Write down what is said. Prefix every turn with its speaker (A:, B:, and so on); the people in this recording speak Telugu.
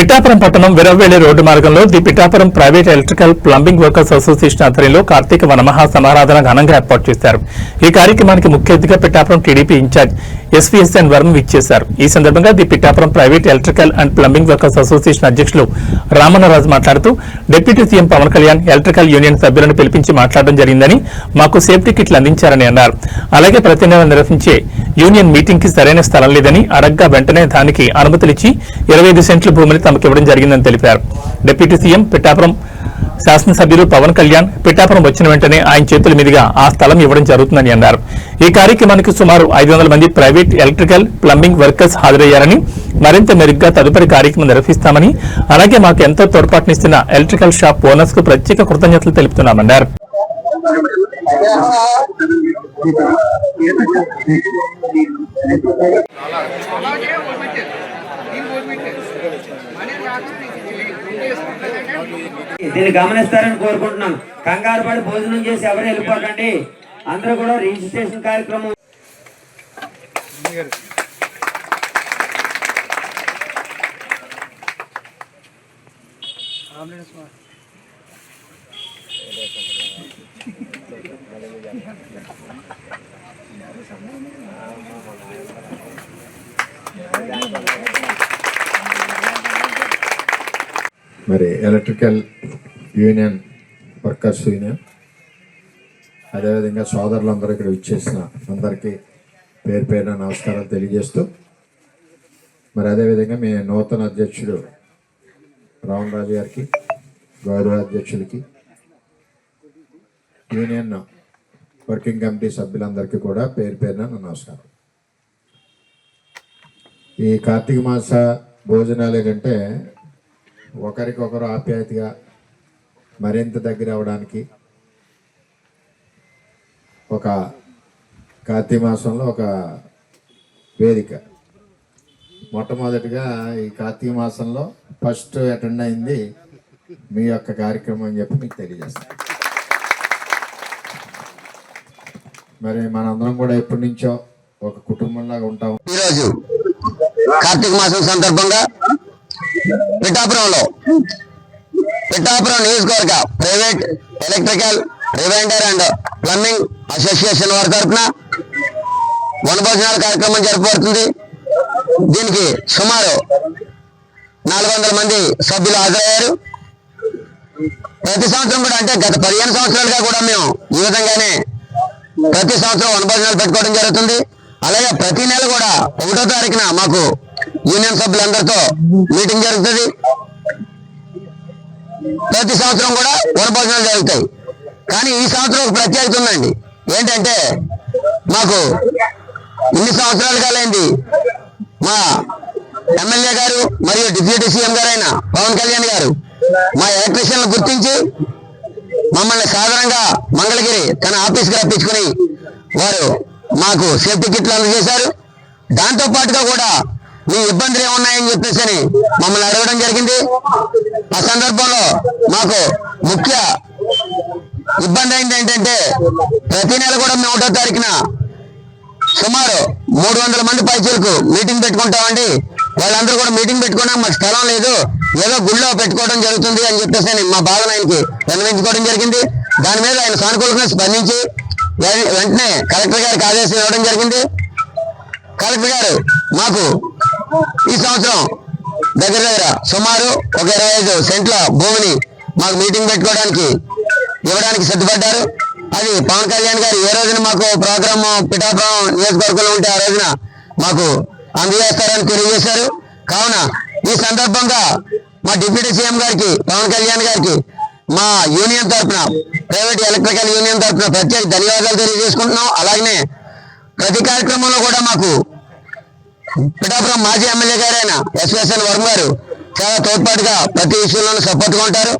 A: పిఠాపురం పట్టణం విరవెల్లి రోడ్డు మార్గంలో the Pithapuram private electrical plumbing workers association ఆధ్వర్యంలో కార్తీక వనమహా సమారాధన ఘనంగా ఏర్పాటు చేశారు. ఈ కార్యక్రమానికి ముఖ్య అతిథిగా Pithapuram TDP in-charge SVSN Varma ఇచ్చేశారు ఈ సందర్భంగా the Pithapuram private electrical and plumbing workers association అధ్యక్షులు రామన్నరాజు మాట్లాడుతూ deputy CM Pawan Kalyan electrical union సభ్యులను పిలిపించి మాట్లాడడం జరిగిందని మాకు సేఫ్టీ కిట్లు అందించారని అన్నారు. అలాగే ప్రతి నెల నిర్వహించే యూనియన్ మీటింగ్కి సరైన స్థలం లేదని అడగ్గా వెంటనే దానికి అనుమతులిచ్చి ఇరవై ఐదు సెంట్ల భూమిని తమకు ఇవ్వడం జరిగిందని తెలిపారు. డిప్యూటీ సీఎం పిఠాపురం శాసనసభ్యులు పవన్ కళ్యాణ్ పిఠాపురం వచ్చిన వెంటనే ఆయన చేతుల మీదుగా ఆ స్థలం ఇవ్వడం జరుగుతుందని అన్నారు. ఈ కార్యక్రమానికి సుమారు ఐదు వందల మంది ప్రైవేట్ ఎలక్ట్రికల్ ప్లంబింగ్ వర్కర్స్ హాజరయ్యారని మరింత మెరుగ్గా తదుపరి కార్యక్రమం నిర్వహిస్తామని అలాగే మాకు ఎంతో తోడ్పాటునిస్తున్న ఎలక్ట్రికల్ షాప్ ఓనర్స్కు ప్రత్యేక కృతజ్ఞతలు తెలుపుతున్నామన్నారు.
B: అలాగే దీన్ని
C: గమనిస్తారని కోరుకుంటున్నాను. కంగారు పడి భోజనం చేసి ఎవరు వెళ్ళిపోకండి. అందరూ కూడా రిజిస్ట్రేషన్ కార్యక్రమం
D: మరి ఎలక్ట్రికల్ యూనియన్ వర్కర్స్ యూనియన్. అదేవిధంగా సోదరులందరూ ఇక్కడ ఇచ్చేసిన అందరికీ పేరు పేరున నమస్కారాలు తెలియజేస్తూ మరి అదేవిధంగా మీ నూతన అధ్యక్షుడు రావణ్ రాజు గారికి గౌరవ అధ్యక్షులకి యూనియన్ వర్కింగ్ కమిటీ సభ్యులందరికీ కూడా పేరు పేరున నమస్కారం. ఈ కార్తీక మాస భోజనాలు ఏంటంటే ఒకరికొకరు ఆప్యాయతగా మరింత దగ్గర అవడానికి ఒక కార్తీక మాసంలో ఒక వేదిక. మొట్టమొదటిగా ఈ కార్తీక మాసంలో ఫస్ట్ అటెండ్ అయింది మీ యొక్క కార్యక్రమం అని చెప్పి మీకు తెలియజేస్తాను. మరి మనందరం కూడా ఎప్పటి నుంచో ఒక కుటుంబంలాగా ఉంటాం.
E: ఈరోజు కార్తీక మాసం సందర్భంగా పిఠాపురంలో. పిఠాపురం నియోజకవర్గ private electrical rewinder and plumbing association వారి తరఫున వనభోజనాల కార్యక్రమం జరపబడుతుంది. దీనికి సుమారు నాలుగు వందల మంది సభ్యులు హాజరయ్యారు. ప్రతి సంవత్సరం కూడా అంటే గత పదిహేను సంవత్సరాలుగా కూడా మేము ఈ విధంగానే ప్రతి సంవత్సరం వనభోజనాలు పెట్టుకోవడం జరుగుతుంది. అలాగే ప్రతి నెల కూడా ఒకటో తారీఖున మాకు యూనియన్ సభ్యులందరితో మీటింగ్ జరుగుతుంది. ప్రతి సంవత్సరం కూడా వనభోజనాలు జరుగుతాయి. కానీ ఈ సంవత్సరం ఒక ప్రత్యేకత ఉందండి. ఏంటంటే మాకు ఇన్ని సంవత్సరాలు కాలైంది. మా ఎమ్మెల్యే గారు మరియు డిప్యూటీ సీఎం గారైన పవన్ కళ్యాణ్ గారు మా ఎలక్ట్రీషియన్లు గుర్తించి మమ్మల్ని సాధారణంగా మంగళగిరి తన ఆఫీస్కి రప్పించుకుని వారు మాకు సేఫ్టీ కిట్లు అందజేశారు. దాంతో పాటుగా కూడా మీ ఇబ్బందులు ఏమున్నాయని చెప్పేసి అని మమ్మల్ని అడగడం జరిగింది. ఆ సందర్భంలో మాకు ముఖ్య ఇబ్బంది అయింది ఏంటంటే ప్రతి నెల కూడా మేము ఒకటో తారీఖున సుమారు మూడు వందల మంది పైచీలకు మీటింగ్ పెట్టుకుంటామండి. వాళ్ళందరూ కూడా మీటింగ్ పెట్టుకున్నాం. మాకు స్థలం లేదు. ఏదో గుళ్ళో పెట్టుకోవడం జరుగుతుంది అని చెప్పేసి అని మా భావన ఆయనకి విన్నవించుకోవడం జరిగింది. దాని మీద ఆయన సానుకూలంగా స్పందించి వెంటనే కలెక్టర్ గారికి ఆదేశం ఇవ్వడం జరిగింది. కలెక్టర్ గారు మాకు ఈ సంవత్సరం దగ్గర దగ్గర సుమారు ఒక ఇరవై ఐదు సెంట్ల భూమిని మాకు మీటింగ్ పెట్టుకోవడానికి ఇవ్వడానికి సిద్ధపడ్డారు. అది పవన్ కళ్యాణ్ గారు ఏ రోజున మాకు ప్రోగ్రామ్ పిఠాపురం నియోజకవర్గంలో ఉంటే ఆ రోజున మాకు అందజేస్తారని తెలియజేశారు. కావున ఈ సందర్భంగా మా డిప్యూటీ సీఎం గారికి పవన్ కళ్యాణ్ గారికి మా యూనియన్ తరఫున ప్రైవేట్ ఎలక్ట్రికల్ యూనియన్ తరఫున ప్రత్యేక ధన్యవాదాలు తెలియజేసుకుంటున్నాం. అలాగనే ప్రతి కార్యక్రమంలో కూడా మాకు పిఠాపురం మాజీ ఎమ్మెల్యే గారైన ఎస్ఎస్ఎన్ వర్మ గారు చాలా తోడ్పాటుగా ప్రతి విషయంలోనూ సపోర్ట్గా ఉంటారు.